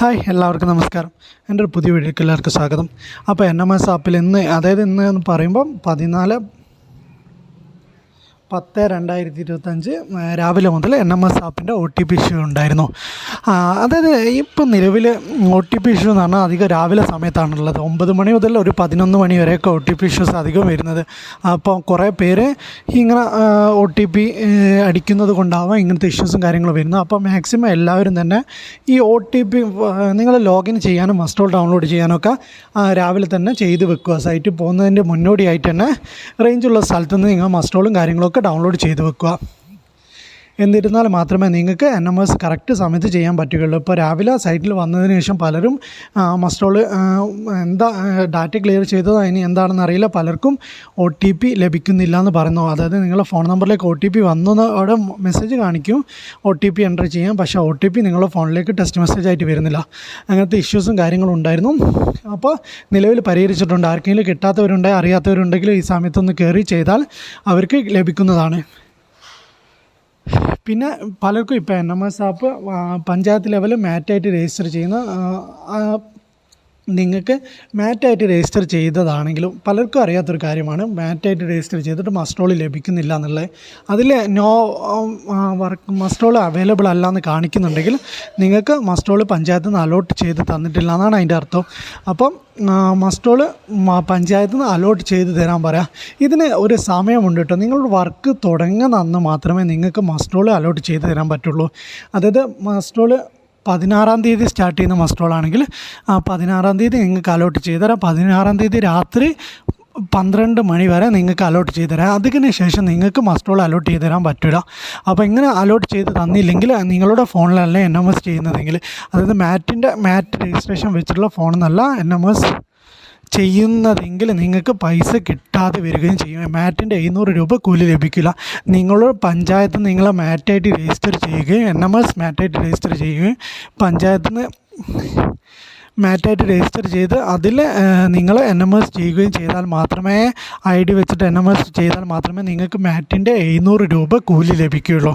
Hi എല്ലാവർക്കും നമസ്കാരം. എന്റെ ഒരു പുതിയ വീഡിയോക്ക് എല്ലാവർക്കും സ്വാഗതം. അപ്പോൾ എൻ എം എസ് ആപ്പിൽ ഇന്ന് അതായത് ഇന്ന് എന്ന് പറയുമ്പം പതിനാല് പത്ത് രണ്ടായിരത്തി ഇരുപത്തഞ്ച് രാവിലെ മുതൽ എൻ എം എസ് ആപ്പിന്റെ ഒ ടി പി ഇഷ്യൂ ഉണ്ടായിരുന്നു. അതായത് ഇപ്പം നിലവിൽ ഒ ടി പി ഇഷ്യൂ എന്ന് പറഞ്ഞാൽ അധികം രാവിലെ സമയത്താണുള്ളത്. ഒമ്പത് മണി മുതൽ ഒരു പതിനൊന്ന് മണി വരെയൊക്കെ ഒ ടി പി ഇഷ്യൂസ് അധികം വരുന്നത്. അപ്പോൾ കുറേ പേര് ഇങ്ങനെ ഒ ടി പി അടിക്കുന്നത് കൊണ്ടാവാം ഇങ്ങനത്തെ ഇഷ്യൂസും കാര്യങ്ങളും വരുന്നത്. അപ്പോൾ മാക്സിമം എല്ലാവരും തന്നെ ഈ ഒ ടി പി നിങ്ങൾ ലോഗിൻ ചെയ്യാനും മസ്റ്റോൾ ഡൗൺലോഡ് ചെയ്യാനൊക്കെ രാവിലെ തന്നെ ചെയ്ത് വെക്കുക. സൈറ്റിൽ പോകുന്നതിന്റെ മുന്നോടിയായിട്ട് തന്നെ റേഞ്ചുള്ള സ്ഥലത്ത് നിന്ന് നിങ്ങൾ മസ്റ്റോളും കാര്യങ്ങളൊക്കെ ഡൗൺലോഡ് ചെയ്ത് വെക്കുക. എന്നിരുന്നാൽ മാത്രമേ നിങ്ങൾക്ക് എൻ എം എസ് കറക്റ്റ് സമയത്ത് ചെയ്യാൻ പറ്റുകയുള്ളൂ. ഇപ്പോൾ രാവിലെ സൈറ്റിൽ വന്നതിന് ശേഷം പലരും മസ്റ്റോൾ എന്താ ഡാറ്റ ക്ലിയർ ചെയ്തത് അതിന് എന്താണെന്ന് അറിയില്ല. പലർക്കും ഒ ടി പി ലഭിക്കുന്നില്ല എന്ന് പറയുന്നു. അതായത് നിങ്ങളുടെ ഫോൺ നമ്പറിലേക്ക് ഒ ടി പി വന്നത് അവിടെ മെസ്സേജ് കാണിക്കും ഒ ടി പി എന്റർ ചെയ്യാം. പക്ഷേ ഒ ടി പി നിങ്ങളുടെ ഫോണിലേക്ക് ടെക്സ്റ്റ് മെസ്സേജ് ആയിട്ട് വരുന്നില്ല. അങ്ങനത്തെ ഇഷ്യൂസും കാര്യങ്ങളും ഉണ്ടായിരുന്നു. അപ്പോൾ നിലവിൽ പരിഹരിച്ചിട്ടുണ്ട്. ആർക്കെങ്കിലും കിട്ടാത്തവരുണ്ടെങ്കിൽ അറിയാത്തവരുണ്ടെങ്കിൽ ഈ സമയത്തൊന്ന് കയറി ചെയ്താൽ അവർക്ക് ലഭിക്കുന്നതാണ്. പിന്നെ പലർക്കും ഇപ്പോൾ N M S app panchayat level മാറ്റായിട്ട് register ചെയ്യുന്ന നിങ്ങൾക്ക് മാറ്റായിട്ട് രജിസ്റ്റർ ചെയ്തതാണെങ്കിലും പലർക്കും അറിയാത്തൊരു കാര്യമാണ്. മാറ്റായിട്ട് രജിസ്റ്റർ ചെയ്തിട്ട് മസ്റ്റോൾ ലഭിക്കുന്നില്ല എന്നുള്ളത്. അതിൽ നോ വർക്ക് മസ്റ്റോൾ അവൈലബിൾ അല്ല എന്ന് കാണിക്കുന്നുണ്ടെങ്കിൽ നിങ്ങൾക്ക് മസ്റ്റോൾ പഞ്ചായത്ത് നിന്ന് അലോട്ട് ചെയ്ത് തന്നിട്ടില്ല എന്നാണ് അതിന്റെ അർത്ഥം. അപ്പം മസ്റ്റോൾ പഞ്ചായത്ത് നിന്ന് അലോട്ട് ചെയ്ത് തരാൻ പറയാം. ഇതിന് ഒരു സമയമുണ്ട് കേട്ടോ. നിങ്ങളുടെ വർക്ക് തുടങ്ങുന്ന അന്ന് മാത്രമേ നിങ്ങൾക്ക് മസ്റ്റോൾ അലോട്ട് ചെയ്ത് തരാൻ പറ്റുള്ളൂ. അതായത് മസ്റ്റോൾ പതിനാറാം തീയതി സ്റ്റാർട്ട് ചെയ്യുന്ന മസ്റ്റോൾ ആണെങ്കിൽ ആ പതിനാറാം തീയതി നിങ്ങൾക്ക് അലോട്ട് ചെയ്തുതരാം. പതിനാറാം തീയതി രാത്രി പന്ത്രണ്ട് മണി വരെ നിങ്ങൾക്ക് അലോട്ട് ചെയ്ത് തരാം അതിന് ശേഷം നിങ്ങൾക്ക് മസ്റ്റോൾ അലോട്ട് ചെയ്ത് തരാൻ പറ്റില്ല. അപ്പോൾ ഇങ്ങനെ അലോട്ട് ചെയ്ത് തന്നില്ലെങ്കിൽ നിങ്ങളുടെ ഫോണിലല്ല എൻ എം എസ് ചെയ്യുന്നതെങ്കിൽ അതായത് മാറ്റിന്റെ മാറ്റ് രജിസ്ട്രേഷൻ വെച്ചിട്ടുള്ള ഫോണിൽ നിന്നല്ല എൻ എം എസ് ചെയ്യുന്നതെങ്കിൽ നിങ്ങൾക്ക് പൈസ കിട്ടാതെ വരികയും ചെയ്യും. മാറ്റിന്റെ എഴുന്നൂറ് രൂപ കൂലി ലഭിക്കില്ല. നിങ്ങൾ പഞ്ചായത്ത് നിങ്ങളെ മാറ്റായിട്ട് രജിസ്റ്റർ ചെയ്യുകയും എൻ എം എസ് മാറ്റായിട്ട് രജിസ്റ്റർ ചെയ്യുകയും പഞ്ചായത്തിന് മാറ്റായിട്ട് രജിസ്റ്റർ ചെയ്ത് അതിൽ നിങ്ങൾ എൻ എം എസ് ചെയ്യുകയും ചെയ്താൽ മാത്രമേ ഐ ഡി വെച്ചിട്ട് എൻ എം എസ് ചെയ്താൽ മാത്രമേ നിങ്ങൾക്ക് മാറ്റിന്റെ എഴുന്നൂറ് രൂപ കൂലി ലഭിക്കുകയുള്ളൂ.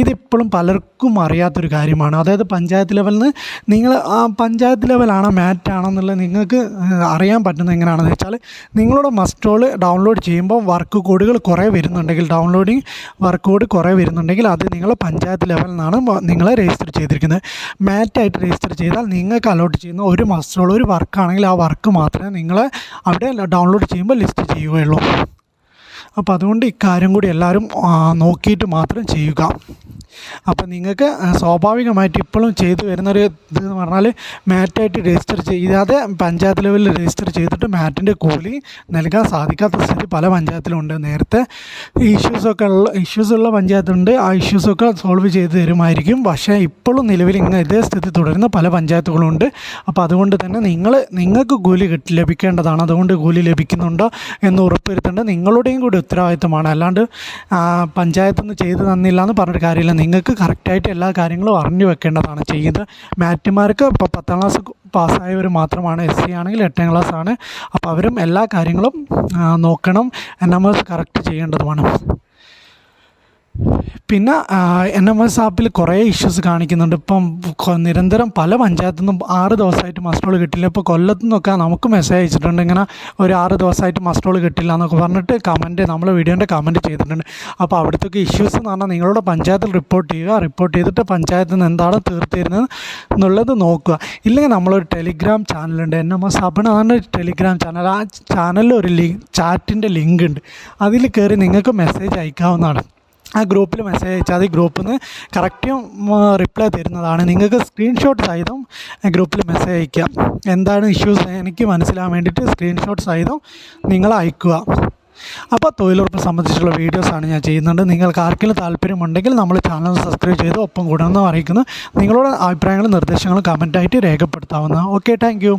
ഇതിപ്പോഴും പലർക്കും അറിയാത്തൊരു കാര്യമാണ്. അതായത് പഞ്ചായത്ത് ലെവലിൽ നിന്ന് നിങ്ങൾ ആ പഞ്ചായത്ത് ലെവലാണോ മാറ്റ് ആണെന്നുള്ളത് നിങ്ങൾക്ക് അറിയാൻ പറ്റുന്നത് എങ്ങനെയാണെന്ന് വെച്ചാൽ നിങ്ങളുടെ മസ്റ്റോൾ ഡൗൺലോഡ് ചെയ്യുമ്പോൾ വർക്ക് കോഡുകൾ കുറേ വരുന്നുണ്ടെങ്കിൽ ഡൗൺലോഡിങ് വർക്ക് കോഡ് കുറേ വരുന്നുണ്ടെങ്കിൽ അത് നിങ്ങൾ പഞ്ചായത്ത് ലെവലിൽ നിന്നാണ് നിങ്ങളെ രജിസ്റ്റർ ചെയ്തിരിക്കുന്നത്. മാറ്റായിട്ട് രജിസ്റ്റർ ചെയ്താൽ നിങ്ങൾക്ക് അലോട്ട് ചെയ്യുന്ന ഒരു മസ്റ്റോൾ ഒരു വർക്കാണെങ്കിൽ ആ വർക്ക് മാത്രമേ നിങ്ങൾ അവിടെ ഡൗൺലോഡ് ചെയ്യുമ്പോൾ ലിസ്റ്റ് ചെയ്യുകയുള്ളൂ. അപ്പോൾ അതുകൊണ്ട് ഇക്കാര്യം കൂടി എല്ലാവരും നോക്കിയിട്ട് മാത്രം ചെയ്യുക. അപ്പോൾ നിങ്ങൾക്ക് സ്വാഭാവികമായിട്ട് ഇപ്പോഴും ചെയ്തു വരുന്നൊരു ഇത് എന്ന് പറഞ്ഞാൽ മാറ്റായിട്ട് രജിസ്റ്റർ ചെയ്യാതെ പഞ്ചായത്ത് ലെവലിൽ രജിസ്റ്റർ ചെയ്തിട്ട് മാറ്റിന്റെ കൂലി നൽകാൻ സാധിക്കാത്ത സ്ഥിതി പല പഞ്ചായത്തിലും ഉണ്ട് നേരത്തെ ഇഷ്യൂസൊക്കെ ഉള്ള ഇഷ്യൂസ് ഉള്ള പഞ്ചായത്തുണ്ട്. ആ ഇഷ്യൂസൊക്കെ സോൾവ് ചെയ്ത് തരുമായിരിക്കും. പക്ഷേ ഇപ്പോഴും നിലവിൽ ഇങ്ങനെ ഇതേ സ്ഥിതി തുടരുന്ന പല പഞ്ചായത്തുകളുണ്ട്. അപ്പോൾ അതുകൊണ്ട് തന്നെ നിങ്ങൾ നിങ്ങൾക്ക് കൂലി ലഭിക്കേണ്ടതാണ്. അതുകൊണ്ട് കൂലി ലഭിക്കുന്നുണ്ടോ എന്ന് ഉറപ്പുവരുത്തേണ്ടത് നിങ്ങളുടെയും കൂടി ഉത്തരവാദിത്തമാണ് അല്ലാണ്ട് പഞ്ചായത്ത് നിന്ന് ചെയ്തു തന്നില്ല എന്ന് പറഞ്ഞിട്ട് കാര്യമില്ല. നിങ്ങൾക്ക് കറക്റ്റായിട്ട് എല്ലാ കാര്യങ്ങളും അറിഞ്ഞു വെക്കേണ്ടതാണ് ചെയ്യുന്നത്. മാറ്റുമാർക്ക് ഇപ്പോൾ പത്താം ക്ലാസ് പാസ്സായവർ മാത്രമാണ്. എസ് സി ആണെങ്കിൽ എട്ടാം ക്ലാസ് ആണ്. അപ്പോൾ അവരും എല്ലാ കാര്യങ്ങളും നോക്കണം. എൻ എം എസ് കറക്റ്റ് ചെയ്യേണ്ടതുമാണ്. പിന്നെ എൻ എം എസ് ആപ്പിൽ കുറേ ഇഷ്യൂസ് കാണിക്കുന്നുണ്ട്. ഇപ്പം നിരന്തരം പല പഞ്ചായത്തു നിന്നും ആറ് ദിവസമായിട്ട് മസ്റ്റോൾ കിട്ടില്ല. ഇപ്പോൾ കൊല്ലത്തു നിന്നൊക്കെ നമുക്ക് മെസ്സേജ് അയച്ചിട്ടുണ്ട്. ഇങ്ങനെ ഒരു ആറ് ദിവസമായിട്ട് മസ്റ്റോൾ കിട്ടില്ല എന്നൊക്കെ പറഞ്ഞിട്ട് കമന്റ് നമ്മൾ വീഡിയോന്റെ കമന്റ് ചെയ്തിട്ടുണ്ട്. അപ്പോൾ അവിടുത്തെ ഇഷ്യൂസ് എന്ന് പറഞ്ഞാൽ നിങ്ങളുടെ പഞ്ചായത്തിൽ റിപ്പോർട്ട് ചെയ്യുക റിപ്പോർട്ട് ചെയ്തിട്ട് പഞ്ചായത്തിൽ നിന്ന് എന്താണ് തീർത്തിരുന്നത് എന്നുള്ളത് നോക്കുക. ഇല്ലെങ്കിൽ നമ്മളൊരു ടെലിഗ്രാം ചാനലുണ്ട് എൻ എം എസ് ആപ്പിന് അതാണ് ടെലിഗ്രാം ചാനൽ ആ ചാനലിൽ ഒരു ലിങ്ക് ചാറ്റിന്റെ ലിങ്ക് ഉണ്ട്. അതിൽ കയറി നിങ്ങൾക്ക് മെസ്സേജ് അയക്കാവുന്നതാണ്. ആ ഗ്രൂപ്പിൽ മെസ്സേജ് അയച്ചാൽ അത് ഗ്രൂപ്പിൽ നിന്ന് കറക്റ്റ് റിപ്ലൈ തരുന്നതാണ്. നിങ്ങൾക്ക് സ്ക്രീൻഷോട്ട് സഹിതം ഗ്രൂപ്പിൽ മെസ്സേജ് അയക്കാം എന്താണ് ഇഷ്യൂസ് എനിക്ക് മനസ്സിലാൻ വേണ്ടിയിട്ട് സ്ക്രീൻഷോട്ട് സഹിതം നിങ്ങൾ അയക്കുക. അപ്പോൾ തൊഴിലുറപ്പ് സംബന്ധിച്ചുള്ള വീഡിയോസാണ് ഞാൻ ചെയ്യുന്നുണ്ട് നിങ്ങൾക്ക് ആർക്കെങ്കിലും താല്പര്യമുണ്ടെങ്കിൽ നമ്മൾ ചാനൽ സബ്സ്ക്രൈബ് ചെയ്ത് ഒപ്പം കൂടണമെന്ന് അറിയിക്കുന്നു. നിങ്ങളുടെ അഭിപ്രായങ്ങളും നിർദ്ദേശങ്ങളും കമന്റായിട്ട് രേഖപ്പെടുത്താവുന്ന ഓക്കെ താങ്ക്